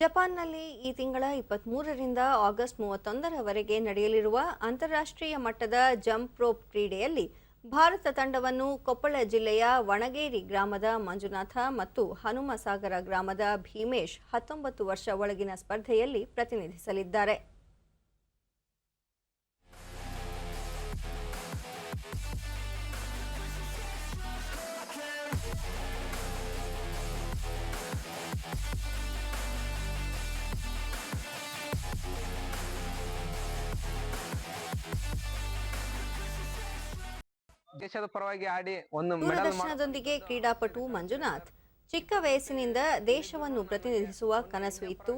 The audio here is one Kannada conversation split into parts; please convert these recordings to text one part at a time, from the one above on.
ಜಪಾನ್ನಲ್ಲಿ ಈ ತಿಂಗಳ ಇಪ್ಪತ್ತ್ಮೂರರಿಂದ ಆಗಸ್ಟ್ ಮೂವತ್ತೊಂದರವರೆಗೆ ನಡೆಯಲಿರುವ ಅಂತಾರಾಷ್ಟ್ರೀಯ ಮಟ್ಟದ ಜಂಪ್ ರೋಪ್ ಕ್ರೀಡೆಯಲ್ಲಿ ಭಾರತ ತಂಡವನ್ನು ಕೊಪ್ಪಳ ಜಿಲ್ಲೆಯ ವಣಗೇರಿ ಗ್ರಾಮದ ಮಂಜುನಾಥ ಮತ್ತು ಹನುಮಸಾಗರ ಗ್ರಾಮದ ಭೀಮೇಶ್ ಹತ್ತೊಂಬತ್ತು ವರ್ಷ ಒಳಗಿನ ಸ್ಪರ್ಧೆಯಲ್ಲಿ ಪ್ರತಿನಿಧಿಸಲಿದ್ದಾರೆ. ದೇಶದ ಪರವಾಗಿ ಆಡಿ ಒಂದು ಮೆಡಲ್ ದೂರದರ್ಶನದೊಂದಿಗೆ ಕ್ರೀಡಾಪಟು ಮಂಜುನಾಥ್. ಚಿಕ್ಕ ವಯಸ್ಸಿನಿಂದ ದೇಶವನ್ನು ಪ್ರತಿನಿಧಿಸುವ ಕನಸು ಇತ್ತು.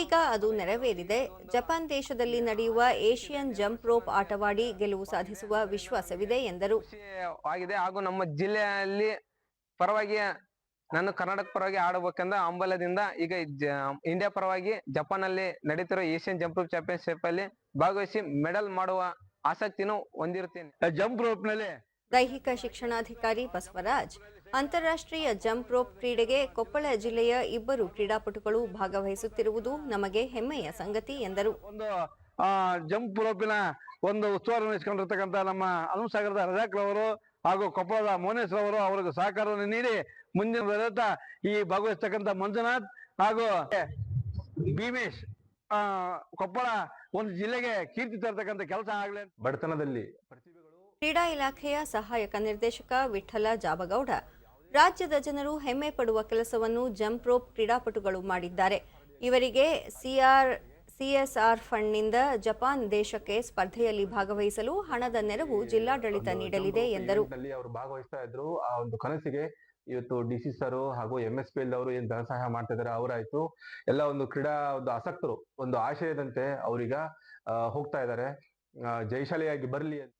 ಈಗ ಅದು ನೆರವೇರಿದೆ. ಜಪಾನ್ ದೇಶದಲ್ಲಿ ನಡೆಯುವ ಏಷಿಯನ್ ಜಂಪ್ ರೋಪ್ ಆಟವಾಡಿ ಗೆಲುವು ಸಾಧಿಸುವ ವಿಶ್ವಾಸವಿದೆ ಎಂದರು. ಆಗಿದೆ. ಹಾಗೂ ನಮ್ಮ ಜಿಲ್ಲೆಯಲ್ಲಿ ಪರವಾಗಿ ನಾನು ಕರ್ನಾಟಕ ಪರವಾಗಿ ಆಡಬೇಕೆಂದ ಹಂಬಲದಿಂದ ಈಗ ಇಂಡಿಯಾ ಪರವಾಗಿ ಜಪಾನ್ ಅಲ್ಲಿ ನಡೀತಿರೋ ಏಷ್ಯನ್ ಜಂಪ್ ರೋಪ್ ಚಾಂಪಿಯನ್ಶಿಪ್ ಅಲ್ಲಿ ಭಾಗವಹಿಸಿ ಮೆಡಲ್ ಮಾಡುವ ಆಸಕ್ತಿನೂ ಹೊಂದಿರುತ್ತೇನೆ. ಜಂಪ್ ರೋಪ್ನಲ್ಲಿ ದೈಹಿಕ ಶಿಕ್ಷಣಾಧಿಕಾರಿ ಬಸವರಾಜ್ ಅಂತಾರಾಷ್ಟ್ರೀಯ ಜಂಪ್ ರೋಪ್ ಕ್ರೀಡೆಗೆ ಕೊಪ್ಪಳ ಜಿಲ್ಲೆಯ ಇಬ್ಬರು ಕ್ರೀಡಾಪಟುಗಳು ಭಾಗವಹಿಸುತ್ತಿರುವುದು ನಮಗೆ ಹೆಮ್ಮೆಯ ಸಂಗತಿ ಎಂದರು. ಒಂದು ಜಂಪ್ ರೋಪಿನ ಒಂದು ಉಸ್ತುವಾರಿ ವಹಿಸಿಕೊಂಡಿರ್ತಕ್ಕಂಥ ನಮ್ಮ ಅನುಸಾಗರದ ರಜಾಕ್ ರವರು ಹಾಗೂ ಕೊಪ್ಪಳದ ಮೋನೇಶ್ ರವರು ಅವರಿಗೆ ಸಹಕಾರವನ್ನು ನೀಡಿ ಮುಂದಿನ ಈ ಭಾಗವಹಿಸ್ತಕ್ಕಂಥ ಮಂಜುನಾಥ್ ಹಾಗೂ ಭೀಮೇಶ್ ಆ ಕೊಪ್ಪಳ ಒಂದು ಜಿಲ್ಲೆಗೆ ಕೀರ್ತಿ ತರ್ತಕ್ಕಂಥ ಕೆಲಸ ಆಗಲಿ ಬಡತನದಲ್ಲಿ ಕ್ರೀಡಾ ಇಲಾಖೆಯ ಸಹಾಯಕ ನಿರ್ದೇಶಕ ವಿಠಲ ಜಾಬಗೌಡ ರಾಜ್ಯದ ಜನರು ಹೆಮ್ಮೆ ಪಡುವ ಕೆಲಸವನ್ನು ಜಂಪ್ ರೋಪ್ ಕ್ರೀಡಾಪಟುಗಳು ಮಾಡಿದ್ದಾರೆ. ಇವರಿಗೆ ಸಿಆರ್ ಸಿಎಸ್ಆರ್ ಫಂಡ್ನಿಂದ ಜಪಾನ್ ದೇಶಕ್ಕೆ ಸ್ಪರ್ಧೆಯಲ್ಲಿ ಭಾಗವಹಿಸಲು ಹಣದ ನೆರವು ಜಿಲ್ಲಾಡಳಿತ ನೀಡಲಿದೆ ಎಂದರು. ಅವರು ಭಾಗವಹಿಸ್ತಾ ಇದ್ರು. ಆ ಒಂದು ಕನಸಿಗೆ ಇವತ್ತು ಡಿ ಸಿ ಸರ್ ಹಾಗೂ ಎಂ ಎಸ್ ಪಿ ಎಲ್ ಅವರು ಏನ್ ಧನ ಸಹಾಯ ಮಾಡ್ತಾ ಇದಾರೆ ಅವರಾಯ್ತು. ಎಲ್ಲ ಒಂದು ಕ್ರೀಡಾ ಒಂದು ಆಸಕ್ತರು ಒಂದು ಆಶಯದಂತೆ ಅವರಿಗ ಹೋಗ್ತಾ ಇದ್ದಾರೆ ಜೈಶಾಲೆಯಾಗಿ ಬರಲಿ ಬರ್ಲಿ ಅಂತ